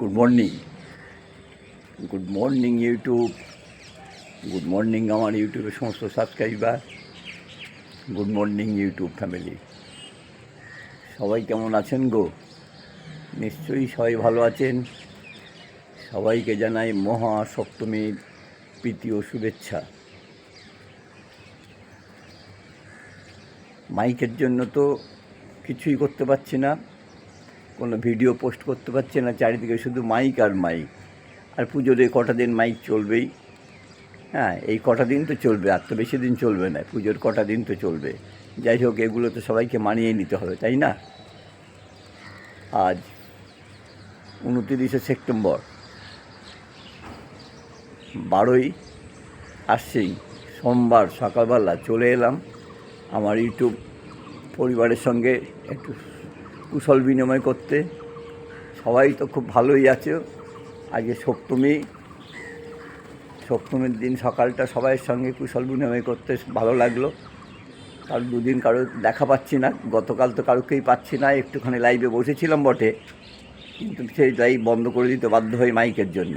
Good morning good morning YouTube good morning আমার ইউটিউবের সমস্ত subscriber good morning YouTube family সবাই কেমন আছেন গো? নিশ্চয়ই সবাই ভালো আছেন। সবাইকে জানাই মহা সপ্তমীর প্রীতি ও শুভেচ্ছা। মাইকের জন্য তো কিছুই করতে পারছি না। কোনো ভিডিও পোস্ট করতে পারছে না, চারিদিকে শুধু মাইক আর মাইক। আর পুজোর এই কটা দিন মাইক চলবেই। হ্যাঁ এই কটা দিন তো চলবে, আর তো বেশি দিন চলবে না, পুজোর কটা দিন তো চলবে। যাই হোক, এগুলো তো সবাইকে মানিয়ে নিতে হবে, তাই না? আজ উনতিরিশে সেপ্টেম্বর, বারোই আশ্বিন, সোমবার সকালবেলা চলে এলাম। আমার ইউটিউব পরিবারের সঙ্গে একটু কুশল বিনিময় করতে। সবাই তো খুব ভালোই আছে। আজকে সপ্তমী। সপ্তমীর দিন সকালটা সবাইয়ের সঙ্গে কুশল বিনিময় করতে ভালো লাগল। কারণ দুদিন কারও দেখা পাচ্ছি না। গতকাল তো কারোকেই পাচ্ছি না। একটুখানি লাইভে বসেছিলাম বটে। কিন্তু সেই লাইভ বন্ধ করে দিতে বাধ্য হই মাইকের জন্য।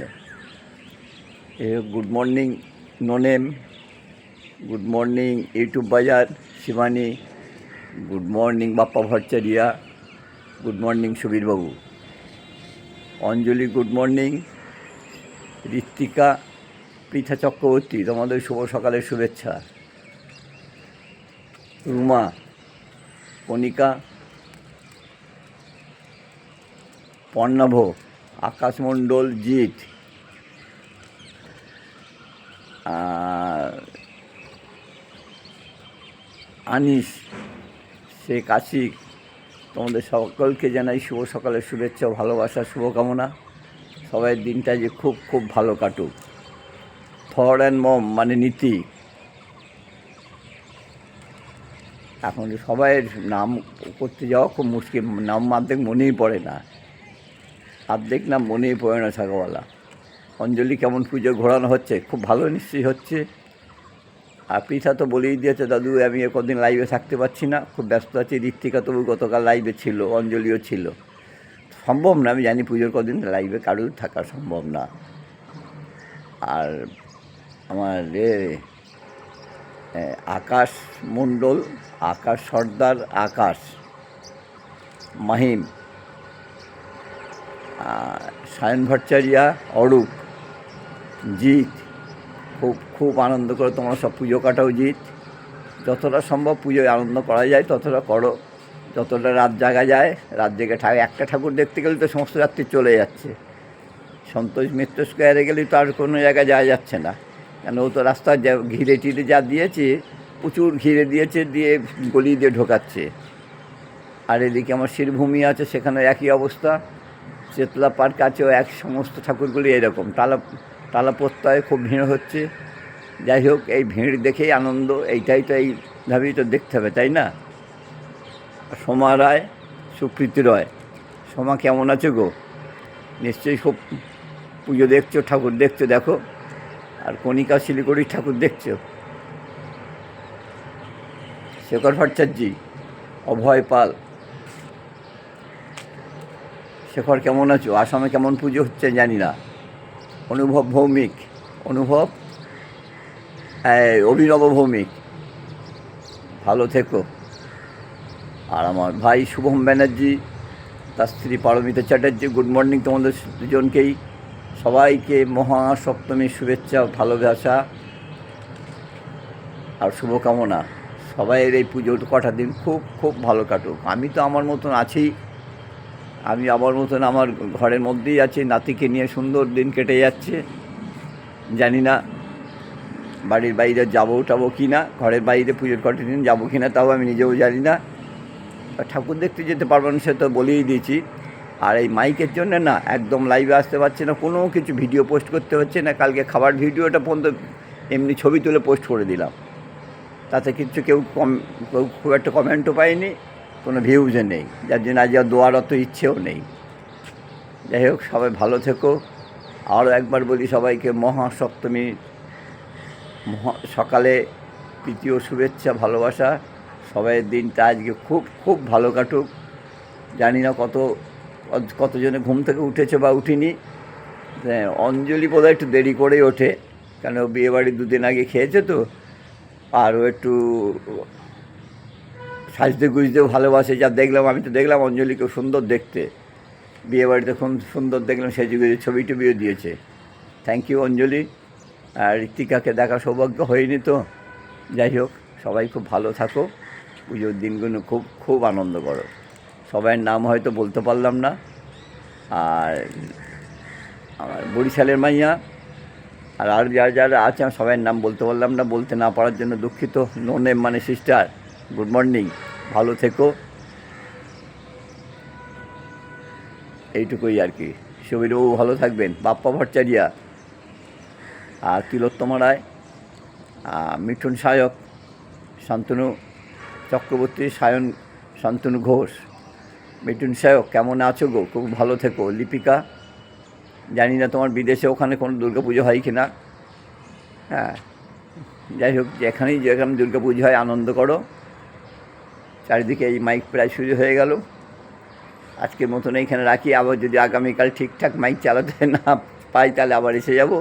Good morning no name good morning YouTube বাজার Shivani good morning Bappa Bhattacharya. Good morning সুবীরবাবু Anjali good morning Ritwika Pritha Chakraborty তোমাদের শুভ সকালের শুভেচ্ছা। রুমা কণিকা পর্ণাভ আকাশ মণ্ডল জিৎ আনিস শেখ আশিক তোমাদের সকলকে জানাই শুভ সকালের শুভেচ্ছা, ভালোবাসা, শুভকামনা। সবাই দিনটা যে খুব খুব ভালো কাটুক। থর অ্যান্ড মম মানে নীতি। এখন সবাইয়ের নাম করতে যাওয়া খুব মুশকিল, নাম অর্ধেক মনেই পড়ে না। অর্ধেক নাম মনেই পড়ে না সকালবেলা অঞ্জলি কেমন পুজো ঘোরানো হচ্ছে, খুব ভালো নিশ্চয়ই হচ্ছে। আর পৃথা তো বলেই দিয়েছে, দাদু, আমি কদিন লাইভে থাকতে পারছি না। খুব ব্যস্ত আছি। ঋত্বিকা তবু গতকাল লাইভে ছিল, অঞ্জলিও ছিল। সম্ভব না, আমি জানি পুজোর কদিন লাইভে কারোর থাকা সম্ভব না। আর আমার আকাশ মণ্ডল, আকাশ সর্দার, আকাশ মাহিম সায়ন ভট্টাচারিয়া, অরূপ, জিৎ খুব খুব আনন্দ করে তোমরা সব পুজো কাটা উচিত যতটা সম্ভব পুজোয় আনন্দ করা যায়, ততটা করো। যতটা রাত জাগা যায়, রাত জেগে ঠাকুর, একটা ঠাকুর দেখতে গেলে তো সমস্ত রাত্রি চলে যাচ্ছে। সন্তোষ মিত্র স্কোয়ারে গেলে তো আর কোনো জায়গায় যাওয়া যাচ্ছে না। কেন ও তো রাস্তা যা, ঘিরে টিরে যা দিয়েছে, প্রচুর ঘিরে দিয়েছে, দিয়ে গলি দিয়ে ঢোকাচ্ছে। আর এদিকে আমার শিরভূমি আছে, সেখানে একই অবস্থা। চেতলা পার্ক আছেও এক সমস্ত ঠাকুরগুলি এরকম। টালা টালা প্রত্যয়ে খুব ভিড় হচ্ছে। যাই হোক, এই ভিড় দেখেই আনন্দ, এইটাই তো এইভাবেই তো দেখতে হবে, তাই না? সোমা রায়, সুপ্রীতি রয়। সোমা, কেমন আছে গো? নিশ্চয়ই খুব পুজো দেখছ, ঠাকুর দেখছ, দেখো। আর কণিকা শিলিগুড়ির ঠাকুর দেখছ? শেখর ভট্টাচার্যি, অভয় পাল। শেখর, কেমন আছো? আসামে কেমন পুজো হচ্ছে জানি না। অনুভব ভৌমিক, অনুভব অভিনব ভৌমিক। ভালো থেকো। আর আমার ভাই শুভম ব্যানার্জি, তার স্ত্রী পারমিতা চ্যাটার্জি, গুড মর্নিং তোমাদের দুজনকেই। সবাইকে মহা সপ্তমীর শুভেচ্ছা ভালোবাসা। আর শুভকামনা। সবাইয়ের এই পুজোর কটা দিন খুব খুব ভালো কাটুক। আমি তো আমার মতন আছি আমি আমার মতন আমার ঘরের মধ্যেই আছি, নাতিকে নিয়ে সুন্দর দিন কেটে যাচ্ছে। জানি না বাড়ির বাইরে যাব টাবো কি না, ঘরের বাইরে পুজোর কটা দিন যাব কি না, তাও আমি নিজেও জানি না। ঠাকুর দেখতে যেতে পারব না, সে তো বলেই দিয়েছি। আর এই মাইকের জন্য না, একদম লাইভে আসতে পারছে না, কোনো কিছু ভিডিও পোস্ট করতে হচ্ছে না। কালকে খাবার ভিডিওটা পর্যন্ত এমনি ছবি তুলে পোস্ট করে দিলাম। তাতে কিছু কেউ কম, কেউ খুব একটা কমেন্টও পায়নি। কোনো ভিউজও নেই। যার জন্য আজ দোয়ার অত ইচ্ছেও নেই। যাই হোক সবাই ভালো থেকো। আরও একবার বলি সবাইকে মহা সপ্তমী মহা সকালে তৃতীয় শুভেচ্ছা ভালোবাসা। সবাইয়ের দিনটা আজকে খুব খুব ভালো কাটুক। জানি না কত কত- কতজনে ঘুম থেকে উঠেছে বা উঠিনি। হ্যাঁ, অঞ্জলি বোধহয় একটু দেরি করেই ওঠে। কেন বিয়েবাড়ি দুদিন আগে খেয়েছে তো? আরও একটু সাজতে গুজতেও ভালোবাসে, যা দেখলাম, আমি তো দেখলাম অঞ্জলিকে সুন্দর দেখতে। বিয়েবাড়িতে খুব সুন্দর দেখলাম, সেজে গুজে ছবি টবিও দিয়েছে। থ্যাংক ইউ অঞ্জলি। আর ঋতিকাকে দেখা সৌভাগ্য হয়নি তো। যাই হোক, সবাই খুব ভালো থাকো। পুজোর দিনগুলো খুব খুব আনন্দ করো। সবাইয়ের নাম হয়তো বলতে পারলাম না। আর আমার বরিশালের মাইয়া, আর আর যারা যারা আছে, আমি সবাইয়ের নাম বলতে পারলাম না, বলতে না পারার জন্য দুঃখিত। নো নেম মানে সিস্টার গুড মর্নিং ভালো থেকো। এইটুকুই আর কি। সুবিরবাবু ভালো থাকবেন। বাপ্পা ভট্টাচারিয়া। আর তিলোত্তমা রায়। মিঠুন সায়ক। শান্তনু চক্রবর্তী, সায়ন শান্তনু ঘোষ। মিঠুন সায়ক, কেমন আছো গো? খুব ভালো থেকো। লিপিকা, জানি না তোমার বিদেশে ওখানে কোনো দুর্গা পুজো হয় কি না হ্যাঁ যাই হোক, যেখানেই যেখানে দুর্গা পুজো হয়, আনন্দ করো। চারিদিকে এই মাইক প্রায় শুরু হয়ে গেল। আজকের মতন এইখানে রাখি, আবার যদি আগামীকাল ঠিকঠাক মাইক চালাতে না পাই, তাহলে আবার এসে যাব।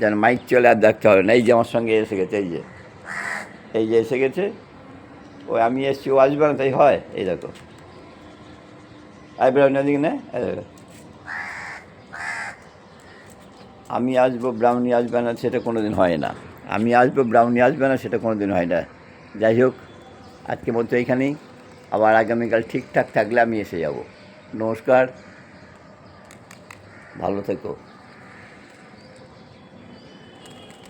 যেন মাইক চলে আর দেখতে হবে না। এই যে আমার সঙ্গে এসে গেছে, এই যে। এই যে এসে গেছে। ও, আমি এসছি, ও আসবে না, তাই হয়? এই দেখো। আইব্রাউ দিকে না। আমি আসব, ব্রাউনি আসবে না, সেটা কোনো দিন হয় না। আমি আসব, ব্রাউনি আসবে না, সেটা কোনো দিন হয় না। যাই হোক আজকে মতো এইখানেই। আবার আগামীকাল ঠিকঠাক থাকলে আমি এসে যাব। নমস্কার। ভালো থেকো।